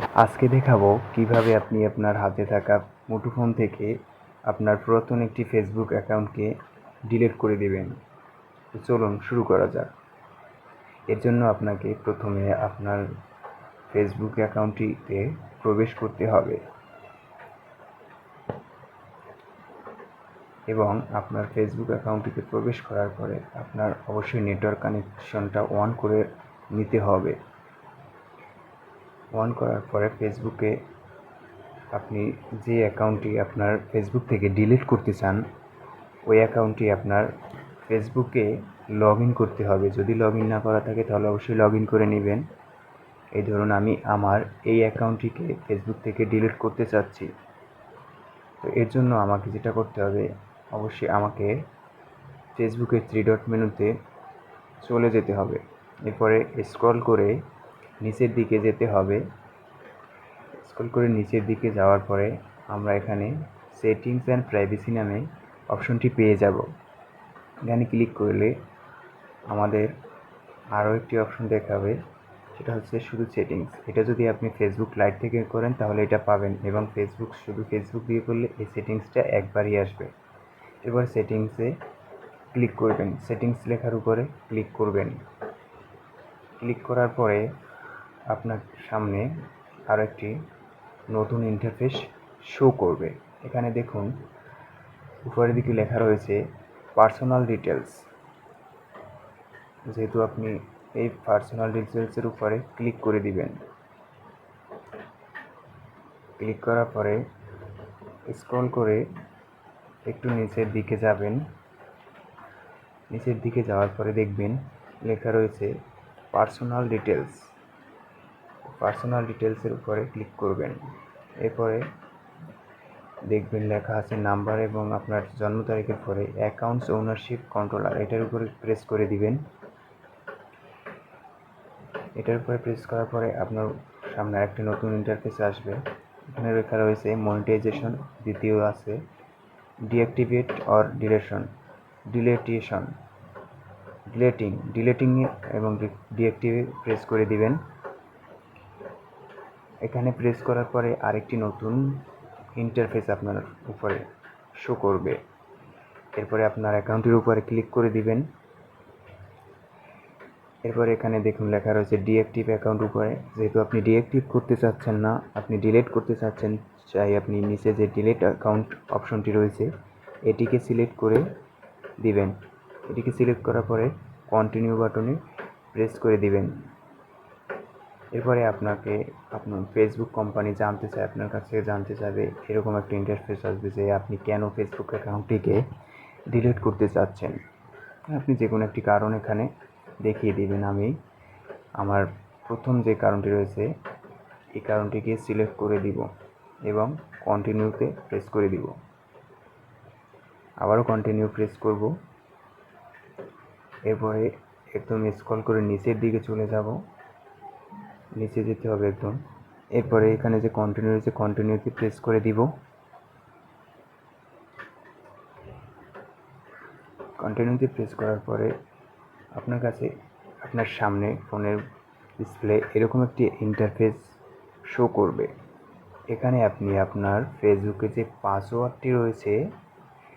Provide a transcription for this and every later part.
আজকে দেখাবো কীভাবে আপনি আপনার হাতে থাকা মুঠোফোন থেকে আপনার পুরাতন একটি ফেসবুক অ্যাকাউন্টকে ডিলিট করে দেবেন। চলুন শুরু করা যাক। এর জন্য আপনাকে প্রথমে আপনার ফেসবুক অ্যাকাউন্টটিতে প্রবেশ করতে হবে। এবং আপনার ফেসবুক অ্যাকাউন্টটিতে প্রবেশ করার পরে আপনার অবশ্যই নেটওয়ার্ক কানেকশনটা অন করে নিতে হবে। অন করার পরে ফেসবুকে আপনি যে অ্যাকাউন্টটি আপনার ফেসবুক থেকে ডিলিট করতে চান, ওই অ্যাকাউন্টটি আপনার ফেসবুকে লগ ইন করতে হবে। যদি লগ ইন না করা থাকে, তাহলে অবশ্যই লগ ইন করে নেবেন। এই ধরুন আমি আমার এই অ্যাকাউন্টটিকে ফেসবুক থেকে ডিলিট করতে চাচ্ছি। তো এর জন্য আমাকে যেটা করতে হবে, অবশ্যই আমাকে ফেসবুকের থ্রি ডট মেনুতে চলে যেতে হবে। এরপরে স্ক্রল করে নিচের দিকে যেতে হবে। স্ক্রল করে নিচের দিকে যাওয়ার পরে আমরা এখানে সেটিংস অ্যান্ড প্রাইভেসি নামে অপশনটি পেয়ে যাব। এখানে ক্লিক করলে আমাদের আরও একটি অপশন দেখাবে, সেটা হচ্ছে শুধু সেটিংস। এটা যদি আপনি ফেসবুক লাইট থেকে করেন, তাহলে এটা পাবেন এবং ফেসবুক শুধু ফেসবুক দিয়ে করলে এই সেটিংসটা একবারই আসবে। এবার সেটিংসে ক্লিক করবেন। সেটিংস লেখার উপরে ক্লিক করবেন। ক্লিক করার পরে আপনার সামনে আরও একটি নতুন ইন্টারফেস শো করবে। এখানে দেখুন, উপরের দিকে লেখা রয়েছে পার্সোনাল ডিটেলস যেহেতু আপনি এই পার্সোনাল ডিটেলসের উপরে ক্লিক করে দিবেন। ক্লিক করার পরে স্ক্রল করে একটু নিচের দিকে যাবেন। নিচের দিকে যাওয়ার পরে দেখবেন লেখা রয়েছে পার্সোনাল ডিটেলস পার্সোনাল ডিটেলসের উপরে ক্লিক করবেন। এরপরে দেখবেন লেখা আছে নাম্বার এবং আপনার জন্ম তারিখের পরে অ্যাকাউন্টস ওনারশিপ কন্ট্রোলার এটার উপরে প্রেস করে দিবেন। এটার উপরে প্রেস করার পরে আপনার সামনে একটি নতুন ইন্টারফেস আসবে। এখানে লেখা রয়েছে মনিটাইজেশন দ্বিতীয় আছে deactivate or deletion deletion deleting deleting এবং ডিঅ্যাক্টিভে প্রেস করে দিবেন। এখানে প্রেস করার পরে আরেকটি নতুন ইন্টারফেস আপনার উপরে শো করবে। এরপরে আপনার অ্যাকাউন্টের উপরে ক্লিক করে দিবেন। এরপরে এখানে দেখুন লেখা রয়েছে ডিঅ্যাক্টিভ অ্যাকাউন্ট উপরে। যেহেতু আপনি ডিঅ্যাক্টিভ করতে চাচ্ছেন না, আপনি ডিলিট করতে চাচ্ছেন চাই আপনি নিচে যে ডিলেট অ্যাকাউন্ট অপশনটি রয়েছে, এটিকে সিলেক্ট করে দিবেন। এটিকে সিলেক্ট করার পরে কন্টিনিউ বাটনে প্রেস করে দিবেন। এরপরে আপনাকে আপনার ফেসবুক কোম্পানি জানতে চায়, আপনার কাছ থেকে জানতে চাইবে এরকম একটা ইন্টারফেস আসবে যে আপনি কেন ফেসবুক অ্যাকাউন্টটিকে ডিলিট করতে চাচ্ছেন। আপনি যে কোনো একটি কারণ এখানে দেখিয়ে দিবেন আমি। আমার প্রথম যে কারণটি রয়েছে, এই কারণটিকে সিলেক্ট করে দিব এবং কন্টিনিউতে প্রেস করে দিব। আবারও কন্টিনিউ প্রেস করব। এরপরে একদম স্ক্রল করে নিচের দিকে চলে যাব। নিচে যেতে হবে একদম। এরপরে এখানে যে কন্টিনিউ রয়েছে কন্টিনিউতে প্রেস করে দিব। কন্টিনিউতে প্রেস করার পরে আপনার কাছে, আপনার সামনে ফোনের ডিসপ্লে এরকম একটি ইন্টারফেস শো করবে। এখানে আপনি আপনার ফেসবুকে যে পাসওয়ার্ডটি রয়েছে,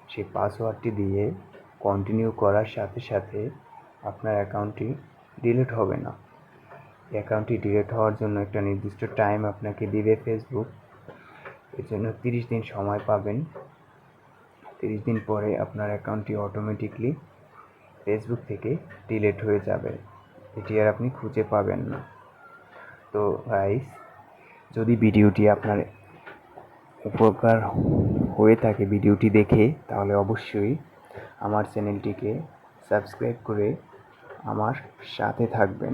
সেই পাসওয়ার্ডটি দিয়ে কন্টিনিউ করার সাথে সাথে আপনার অ্যাকাউন্টটি ডিলিট হবে না। অ্যাকাউন্টটি ডিলেট হওয়ার জন্য একটা নির্দিষ্ট টাইম আপনাকে দিবে ফেসবুক। এর জন্য তিরিশ দিন সময় পাবেন। তিরিশ দিন পরে আপনার অ্যাকাউন্টটি অটোমেটিকলি ফেসবুক থেকে ডিলেট হয়ে যাবে। এটি আর আপনি খুঁজে পাবেন না। তো গাইস যদি ভিডিওটি আপনার উপকার হয়ে থাকে ভিডিওটি দেখে, তাহলে অবশ্যই আমার চ্যানেলটিকে সাবস্ক্রাইব করে আমার সাথে থাকবেন।